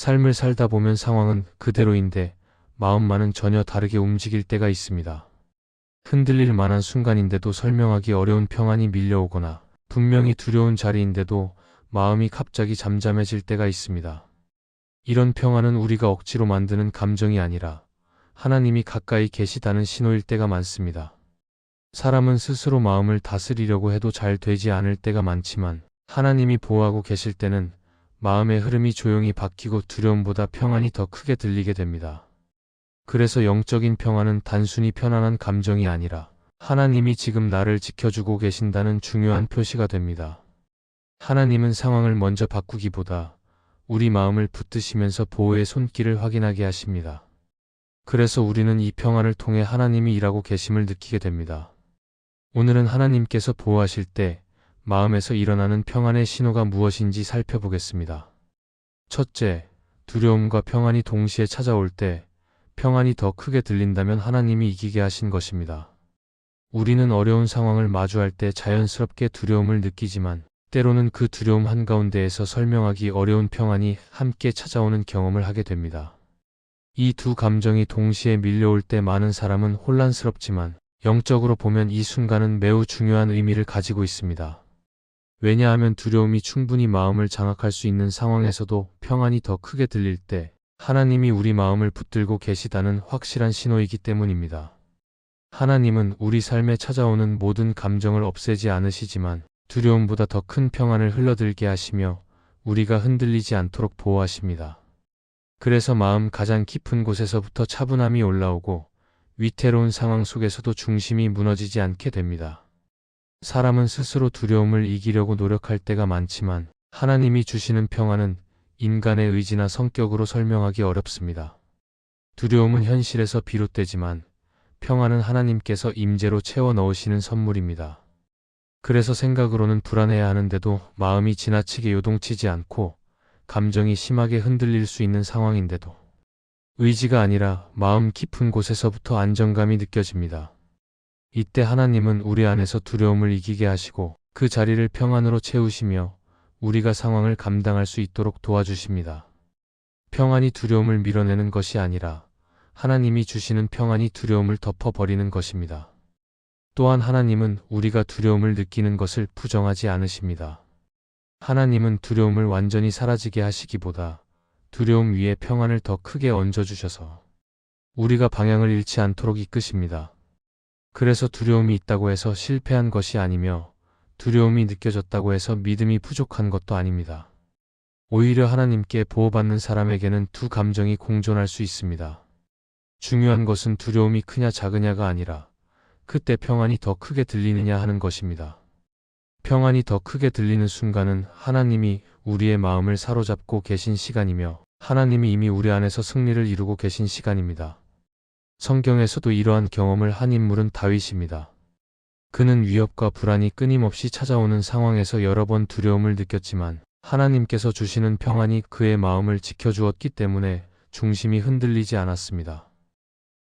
삶을 살다 보면 상황은 그대로인데 마음만은 전혀 다르게 움직일 때가 있습니다. 흔들릴 만한 순간인데도 설명하기 어려운 평안이 밀려오거나 분명히 두려운 자리인데도 마음이 갑자기 잠잠해질 때가 있습니다. 이런 평안은 우리가 억지로 만드는 감정이 아니라 하나님이 가까이 계시다는 신호일 때가 많습니다. 사람은 스스로 마음을 다스리려고 해도 잘 되지 않을 때가 많지만 하나님이 보호하고 계실 때는 마음의 흐름이 조용히 바뀌고 두려움보다 평안이 더 크게 들리게 됩니다. 그래서 영적인 평안은 단순히 편안한 감정이 아니라 하나님이 지금 나를 지켜주고 계신다는 중요한 표시가 됩니다. 하나님은 상황을 먼저 바꾸기보다 우리 마음을 붙드시면서 보호의 손길을 확인하게 하십니다. 그래서 우리는 이 평안을 통해 하나님이 일하고 계심을 느끼게 됩니다. 오늘은 하나님께서 보호하실 때 마음에서 일어나는 평안의 신호가 무엇인지 살펴보겠습니다. 첫째, 두려움과 평안이 동시에 찾아올 때 평안이 더 크게 들린다면 하나님이 이기게 하신 것입니다. 우리는 어려운 상황을 마주할 때 자연스럽게 두려움을 느끼지만 때로는 그 두려움 한가운데에서 설명하기 어려운 평안이 함께 찾아오는 경험을 하게 됩니다. 이 두 감정이 동시에 밀려올 때 많은 사람은 혼란스럽지만 영적으로 보면 이 순간은 매우 중요한 의미를 가지고 있습니다. 왜냐하면 두려움이 충분히 마음을 장악할 수 있는 상황에서도 평안이 더 크게 들릴 때 하나님이 우리 마음을 붙들고 계시다는 확실한 신호이기 때문입니다. 하나님은 우리 삶에 찾아오는 모든 감정을 없애지 않으시지만 두려움보다 더 큰 평안을 흘러들게 하시며 우리가 흔들리지 않도록 보호하십니다. 그래서 마음 가장 깊은 곳에서부터 차분함이 올라오고 위태로운 상황 속에서도 중심이 무너지지 않게 됩니다. 사람은 스스로 두려움을 이기려고 노력할 때가 많지만 하나님이 주시는 평안은 인간의 의지나 성격으로 설명하기 어렵습니다. 두려움은 현실에서 비롯되지만 평안은 하나님께서 임재로 채워 넣으시는 선물입니다. 그래서 생각으로는 불안해야 하는데도 마음이 지나치게 요동치지 않고 감정이 심하게 흔들릴 수 있는 상황인데도 의지가 아니라 마음 깊은 곳에서부터 안정감이 느껴집니다. 이때 하나님은 우리 안에서 두려움을 이기게 하시고 그 자리를 평안으로 채우시며 우리가 상황을 감당할 수 있도록 도와주십니다. 평안이 두려움을 밀어내는 것이 아니라 하나님이 주시는 평안이 두려움을 덮어버리는 것입니다. 또한 하나님은 우리가 두려움을 느끼는 것을 부정하지 않으십니다. 하나님은 두려움을 완전히 사라지게 하시기보다 두려움 위에 평안을 더 크게 얹어주셔서 우리가 방향을 잃지 않도록 이끄십니다. 그래서 두려움이 있다고 해서 실패한 것이 아니며 두려움이 느껴졌다고 해서 믿음이 부족한 것도 아닙니다. 오히려 하나님께 보호받는 사람에게는 두 감정이 공존할 수 있습니다. 중요한 것은 두려움이 크냐 작으냐가 아니라 그때 평안이 더 크게 들리느냐 하는 것입니다. 평안이 더 크게 들리는 순간은 하나님이 우리의 마음을 사로잡고 계신 시간이며 하나님이 이미 우리 안에서 승리를 이루고 계신 시간입니다. 성경에서도 이러한 경험을 한 인물은 다윗입니다. 그는 위협과 불안이 끊임없이 찾아오는 상황에서 여러 번 두려움을 느꼈지만 하나님께서 주시는 평안이 그의 마음을 지켜주었기 때문에 중심이 흔들리지 않았습니다.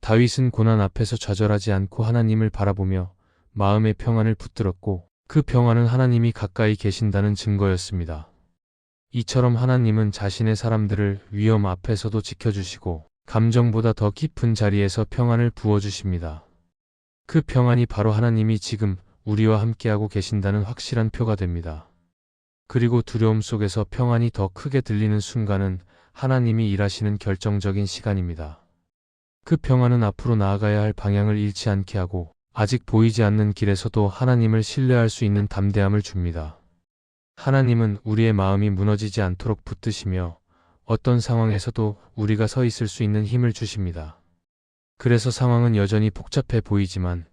다윗은 고난 앞에서 좌절하지 않고 하나님을 바라보며 마음의 평안을 붙들었고 그 평안은 하나님이 가까이 계신다는 증거였습니다. 이처럼 하나님은 자신의 사람들을 위험 앞에서도 지켜주시고 감정보다 더 깊은 자리에서 평안을 부어주십니다. 그 평안이 바로 하나님이 지금 우리와 함께하고 계신다는 확실한 표가 됩니다. 그리고 두려움 속에서 평안이 더 크게 들리는 순간은 하나님이 일하시는 결정적인 시간입니다. 그 평안은 앞으로 나아가야 할 방향을 잃지 않게 하고 아직 보이지 않는 길에서도 하나님을 신뢰할 수 있는 담대함을 줍니다. 하나님은 우리의 마음이 무너지지 않도록 붙드시며 어떤 상황에서도 우리가 서 있을 수 있는 힘을 주십니다. 그래서 상황은 여전히 복잡해 보이지만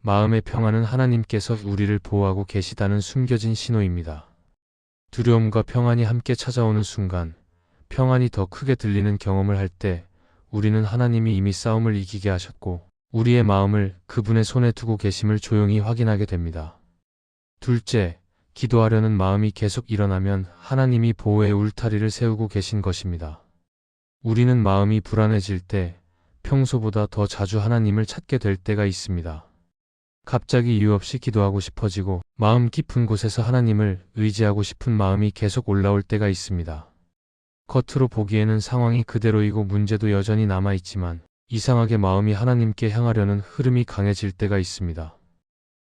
마음의 평안은 하나님께서 우리를 보호하고 계시다는 숨겨진 신호입니다. 두려움과 평안이 함께 찾아오는 순간 평안이 더 크게 들리는 경험을 할 때 우리는 하나님이 이미 싸움을 이기게 하셨고 우리의 마음을 그분의 손에 두고 계심을 조용히 확인하게 됩니다. 둘째, 기도하려는 마음이 계속 일어나면 하나님이 보호의 울타리를 세우고 계신 것입니다. 우리는 마음이 불안해질 때 평소보다 더 자주 하나님을 찾게 될 때가 있습니다. 갑자기 이유 없이 기도하고 싶어지고 마음 깊은 곳에서 하나님을 의지하고 싶은 마음이 계속 올라올 때가 있습니다. 겉으로 보기에는 상황이 그대로이고 문제도 여전히 남아있지만 이상하게 마음이 하나님께 향하려는 흐름이 강해질 때가 있습니다.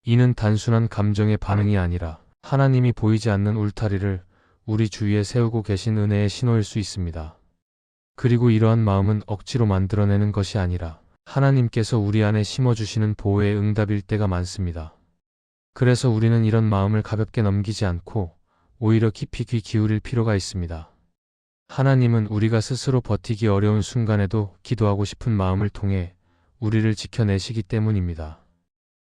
이는 단순한 감정의 반응이 아니라 하나님이 보이지 않는 울타리를 우리 주위에 세우고 계신 은혜의 신호일 수 있습니다. 그리고 이러한 마음은 억지로 만들어내는 것이 아니라 하나님께서 우리 안에 심어주시는 보호의 응답일 때가 많습니다. 그래서 우리는 이런 마음을 가볍게 넘기지 않고 오히려 깊이 귀 기울일 필요가 있습니다. 하나님은 우리가 스스로 버티기 어려운 순간에도 기도하고 싶은 마음을 통해 우리를 지켜내시기 때문입니다.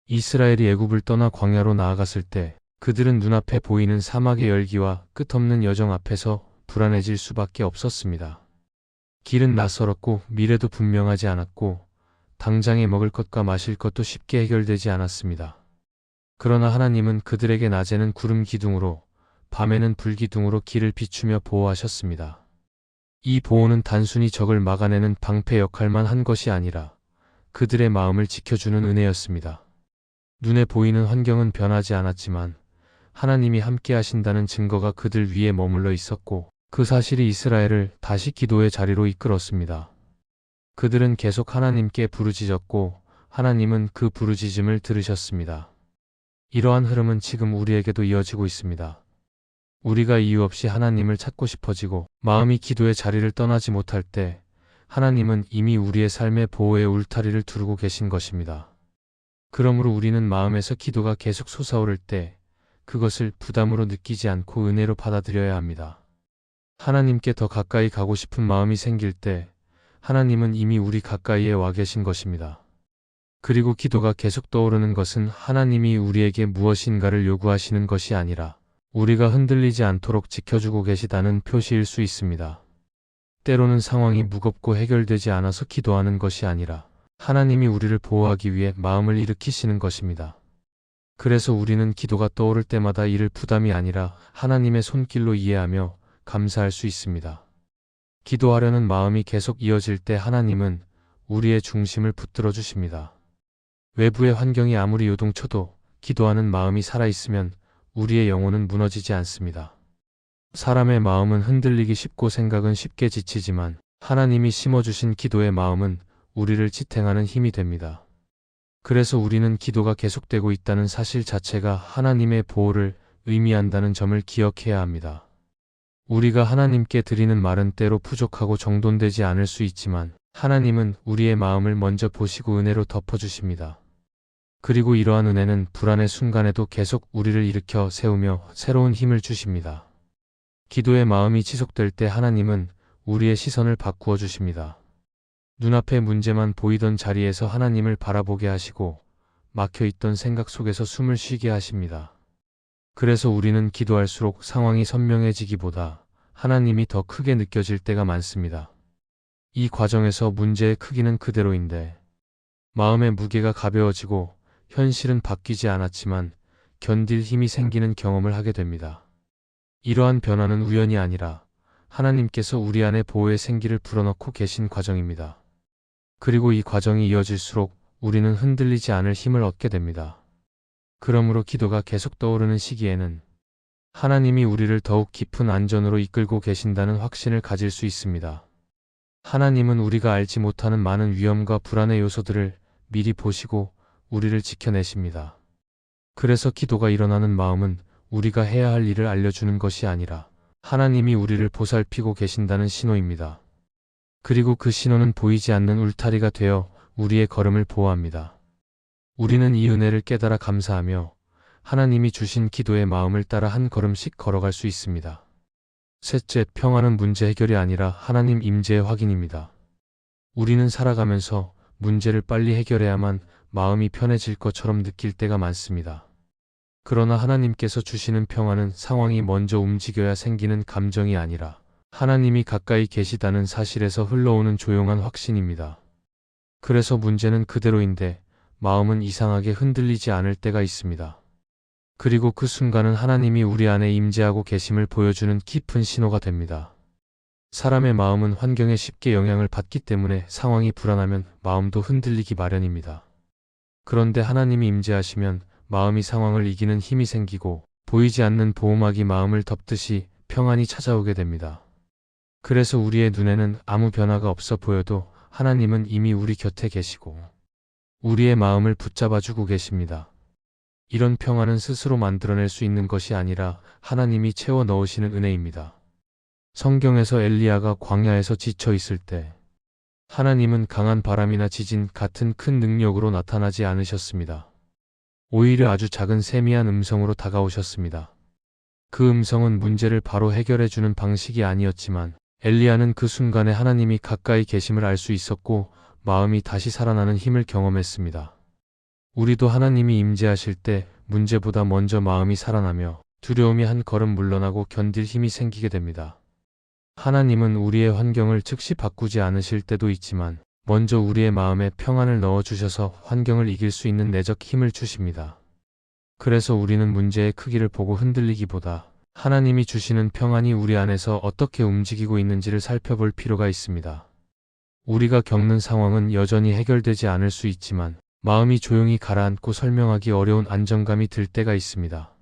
이스라엘이 애굽을 떠나 광야로 나아갔을 때 그들은 눈앞에 보이는 사막의 열기와 끝없는 여정 앞에서 불안해질 수밖에 없었습니다. 길은 낯설었고 미래도 분명하지 않았고 당장에 먹을 것과 마실 것도 쉽게 해결되지 않았습니다. 그러나 하나님은 그들에게 낮에는 구름 기둥으로 밤에는 불 기둥으로 길을 비추며 보호하셨습니다. 이 보호는 단순히 적을 막아내는 방패 역할만 한 것이 아니라 그들의 마음을 지켜주는 은혜였습니다. 눈에 보이는 환경은 변하지 않았지만 하나님이 함께 하신다는 증거가 그들 위에 머물러 있었고 그 사실이 이스라엘을 다시 기도의 자리로 이끌었습니다. 그들은 계속 하나님께 부르짖었고 하나님은 그 부르짖음을 들으셨습니다. 이러한 흐름은 지금 우리에게도 이어지고 있습니다. 우리가 이유 없이 하나님을 찾고 싶어지고 마음이 기도의 자리를 떠나지 못할 때 하나님은 이미 우리의 삶의 보호의 울타리를 두르고 계신 것입니다. 그러므로 우리는 마음에서 기도가 계속 솟아오를 때 그것을 부담으로 느끼지 않고 은혜로 받아들여야 합니다. 하나님께 더 가까이 가고 싶은 마음이 생길 때 하나님은 이미 우리 가까이에 와 계신 것입니다. 그리고 기도가 계속 떠오르는 것은 하나님이 우리에게 무엇인가를 요구하시는 것이 아니라 우리가 흔들리지 않도록 지켜주고 계시다는 표시일 수 있습니다. 때로는 상황이 무겁고 해결되지 않아서 기도하는 것이 아니라 하나님이 우리를 보호하기 위해 마음을 일으키시는 것입니다. 그래서 우리는 기도가 떠오를 때마다 이를 부담이 아니라 하나님의 손길로 이해하며 감사할 수 있습니다. 기도하려는 마음이 계속 이어질 때 하나님은 우리의 중심을 붙들어 주십니다. 외부의 환경이 아무리 요동쳐도 기도하는 마음이 살아있으면 우리의 영혼은 무너지지 않습니다. 사람의 마음은 흔들리기 쉽고 생각은 쉽게 지치지만 하나님이 심어주신 기도의 마음은 우리를 지탱하는 힘이 됩니다. 그래서 우리는 기도가 계속되고 있다는 사실 자체가 하나님의 보호를 의미한다는 점을 기억해야 합니다. 우리가 하나님께 드리는 말은 때로 부족하고 정돈되지 않을 수 있지만 하나님은 우리의 마음을 먼저 보시고 은혜로 덮어주십니다. 그리고 이러한 은혜는 불안의 순간에도 계속 우리를 일으켜 세우며 새로운 힘을 주십니다. 기도의 마음이 지속될 때 하나님은 우리의 시선을 바꾸어 주십니다. 눈앞에 문제만 보이던 자리에서 하나님을 바라보게 하시고 막혀있던 생각 속에서 숨을 쉬게 하십니다. 그래서 우리는 기도할수록 상황이 선명해지기보다 하나님이 더 크게 느껴질 때가 많습니다. 이 과정에서 문제의 크기는 그대로인데 마음의 무게가 가벼워지고 현실은 바뀌지 않았지만 견딜 힘이 생기는 경험을 하게 됩니다. 이러한 변화는 우연이 아니라 하나님께서 우리 안에 보호의 생기를 불어넣고 계신 과정입니다. 그리고 이 과정이 이어질수록 우리는 흔들리지 않을 힘을 얻게 됩니다. 그러므로 기도가 계속 떠오르는 시기에는 하나님이 우리를 더욱 깊은 안전으로 이끌고 계신다는 확신을 가질 수 있습니다. 하나님은 우리가 알지 못하는 많은 위험과 불안의 요소들을 미리 보시고 우리를 지켜내십니다. 그래서 기도가 일어나는 마음은 우리가 해야 할 일을 알려주는 것이 아니라 하나님이 우리를 보살피고 계신다는 신호입니다. 그리고 그 신호는 보이지 않는 울타리가 되어 우리의 걸음을 보호합니다. 우리는 이 은혜를 깨달아 감사하며 하나님이 주신 기도의 마음을 따라 한 걸음씩 걸어갈 수 있습니다. 셋째, 평화는 문제 해결이 아니라 하나님 임재의 확인입니다. 우리는 살아가면서 문제를 빨리 해결해야만 마음이 편해질 것처럼 느낄 때가 많습니다. 그러나 하나님께서 주시는 평화는 상황이 먼저 움직여야 생기는 감정이 아니라 하나님이 가까이 계시다는 사실에서 흘러오는 조용한 확신입니다. 그래서 문제는 그대로인데 마음은 이상하게 흔들리지 않을 때가 있습니다. 그리고 그 순간은 하나님이 우리 안에 임재하고 계심을 보여주는 깊은 신호가 됩니다. 사람의 마음은 환경에 쉽게 영향을 받기 때문에 상황이 불안하면 마음도 흔들리기 마련입니다. 그런데 하나님이 임재하시면 마음이 상황을 이기는 힘이 생기고 보이지 않는 보호막이 마음을 덮듯이 평안이 찾아오게 됩니다. 그래서 우리의 눈에는 아무 변화가 없어 보여도 하나님은 이미 우리 곁에 계시고 우리의 마음을 붙잡아 주고 계십니다. 이런 평화는 스스로 만들어낼 수 있는 것이 아니라 하나님이 채워 넣으시는 은혜입니다. 성경에서 엘리야가 광야에서 지쳐 있을 때 하나님은 강한 바람이나 지진 같은 큰 능력으로 나타나지 않으셨습니다. 오히려 아주 작은 세미한 음성으로 다가오셨습니다. 그 음성은 문제를 바로 해결해 주는 방식이 아니었지만 엘리야는 그 순간에 하나님이 가까이 계심을 알 수 있었고 마음이 다시 살아나는 힘을 경험했습니다. 우리도 하나님이 임재하실 때 문제보다 먼저 마음이 살아나며 두려움이 한 걸음 물러나고 견딜 힘이 생기게 됩니다. 하나님은 우리의 환경을 즉시 바꾸지 않으실 때도 있지만 먼저 우리의 마음에 평안을 넣어 주셔서 환경을 이길 수 있는 내적 힘을 주십니다. 그래서 우리는 문제의 크기를 보고 흔들리기보다 하나님이 주시는 평안이 우리 안에서 어떻게 움직이고 있는지를 살펴볼 필요가 있습니다. 우리가 겪는 상황은 여전히 해결되지 않을 수 있지만 마음이 조용히 가라앉고 설명하기 어려운 안정감이 들 때가 있습니다.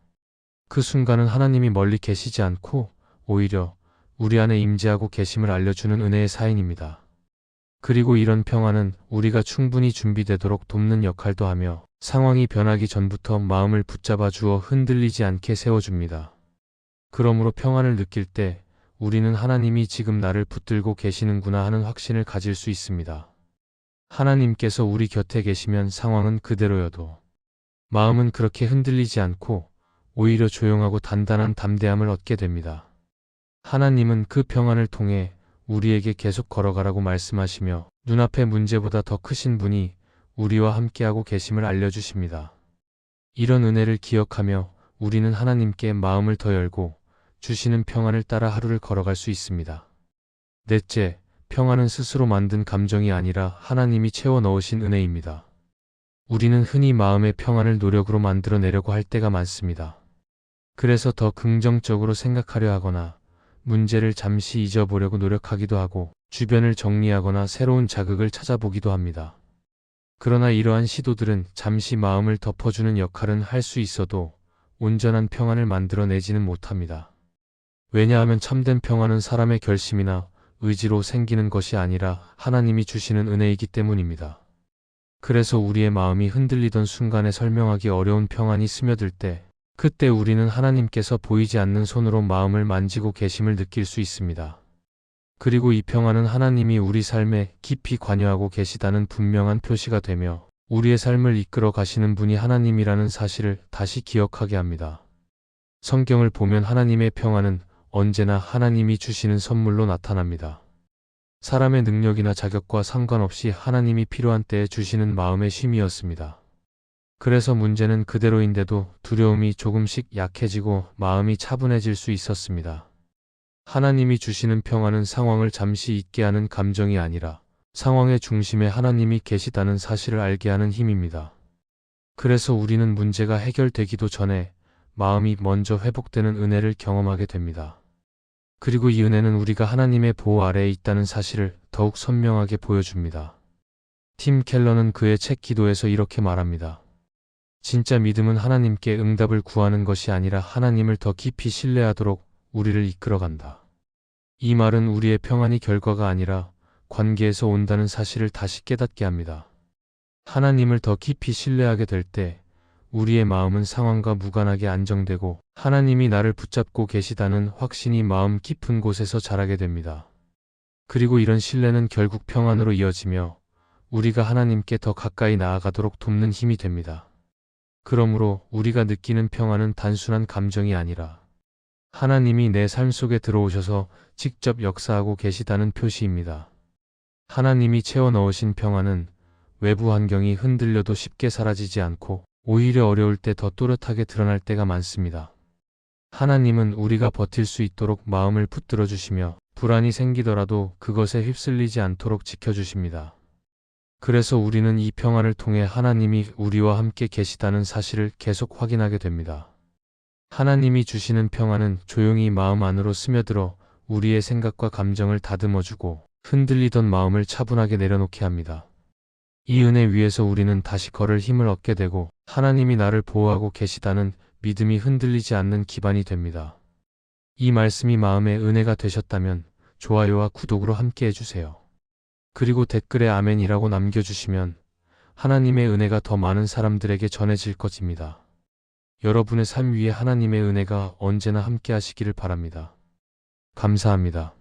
그 순간은 하나님이 멀리 계시지 않고 오히려 우리 안에 임재하고 계심을 알려주는 은혜의 사인입니다. 그리고 이런 평안은 우리가 충분히 준비되도록 돕는 역할도 하며 상황이 변하기 전부터 마음을 붙잡아 주어 흔들리지 않게 세워줍니다. 그러므로 평안을 느낄 때 우리는 하나님이 지금 나를 붙들고 계시는구나 하는 확신을 가질 수 있습니다. 하나님께서 우리 곁에 계시면 상황은 그대로여도 마음은 그렇게 흔들리지 않고 오히려 조용하고 단단한 담대함을 얻게 됩니다. 하나님은 그 평안을 통해 우리에게 계속 걸어가라고 말씀하시며 눈앞의 문제보다 더 크신 분이 우리와 함께하고 계심을 알려주십니다. 이런 은혜를 기억하며 우리는 하나님께 마음을 더 열고 주시는 평안을 따라 하루를 걸어갈 수 있습니다. 넷째, 평안은 스스로 만든 감정이 아니라 하나님이 채워 넣으신 은혜입니다. 우리는 흔히 마음의 평안을 노력으로 만들어내려고 할 때가 많습니다. 그래서 더 긍정적으로 생각하려 하거나 문제를 잠시 잊어보려고 노력하기도 하고 주변을 정리하거나 새로운 자극을 찾아보기도 합니다. 그러나 이러한 시도들은 잠시 마음을 덮어주는 역할은 할 수 있어도 온전한 평안을 만들어내지는 못합니다. 왜냐하면 참된 평안은 사람의 결심이나 의지로 생기는 것이 아니라 하나님이 주시는 은혜이기 때문입니다. 그래서 우리의 마음이 흔들리던 순간에 설명하기 어려운 평안이 스며들 때, 그때 우리는 하나님께서 보이지 않는 손으로 마음을 만지고 계심을 느낄 수 있습니다. 그리고 이 평안은 하나님이 우리 삶에 깊이 관여하고 계시다는 분명한 표시가 되며, 우리의 삶을 이끌어 가시는 분이 하나님이라는 사실을 다시 기억하게 합니다. 성경을 보면 하나님의 평안은 언제나 하나님이 주시는 선물로 나타납니다. 사람의 능력이나 자격과 상관없이 하나님이 필요한 때에 주시는 마음의 쉼이었습니다. 그래서 문제는 그대로인데도 두려움이 조금씩 약해지고 마음이 차분해질 수 있었습니다. 하나님이 주시는 평화는 상황을 잠시 잊게 하는 감정이 아니라 상황의 중심에 하나님이 계시다는 사실을 알게 하는 힘입니다. 그래서 우리는 문제가 해결되기도 전에 마음이 먼저 회복되는 은혜를 경험하게 됩니다. 그리고 이 은혜는 우리가 하나님의 보호 아래에 있다는 사실을 더욱 선명하게 보여줍니다. 팀 켈러는 그의 책 기도에서 이렇게 말합니다. 진짜 믿음은 하나님께 응답을 구하는 것이 아니라 하나님을 더 깊이 신뢰하도록 우리를 이끌어간다. 이 말은 우리의 평안이 결과가 아니라 관계에서 온다는 사실을 다시 깨닫게 합니다. 하나님을 더 깊이 신뢰하게 될 때 우리의 마음은 상황과 무관하게 안정되고 하나님이 나를 붙잡고 계시다는 확신이 마음 깊은 곳에서 자라게 됩니다. 그리고 이런 신뢰는 결국 평안으로 이어지며 우리가 하나님께 더 가까이 나아가도록 돕는 힘이 됩니다. 그러므로 우리가 느끼는 평안은 단순한 감정이 아니라 하나님이 내 삶 속에 들어오셔서 직접 역사하고 계시다는 표시입니다. 하나님이 채워 넣으신 평안은 외부 환경이 흔들려도 쉽게 사라지지 않고 오히려 어려울 때 더 또렷하게 드러날 때가 많습니다. 하나님은 우리가 버틸 수 있도록 마음을 붙들어 주시며 불안이 생기더라도 그것에 휩쓸리지 않도록 지켜주십니다. 그래서 우리는 이 평화를 통해 하나님이 우리와 함께 계시다는 사실을 계속 확인하게 됩니다. 하나님이 주시는 평화는 조용히 마음 안으로 스며들어 우리의 생각과 감정을 다듬어주고 흔들리던 마음을 차분하게 내려놓게 합니다. 이 은혜 위에서 우리는 다시 걸을 힘을 얻게 되고 하나님이 나를 보호하고 계시다는 믿음이 흔들리지 않는 기반이 됩니다. 이 말씀이 마음의 은혜가 되셨다면 좋아요와 구독으로 함께 해주세요. 그리고 댓글에 아멘이라고 남겨주시면 하나님의 은혜가 더 많은 사람들에게 전해질 것입니다. 여러분의 삶 위에 하나님의 은혜가 언제나 함께 하시기를 바랍니다. 감사합니다.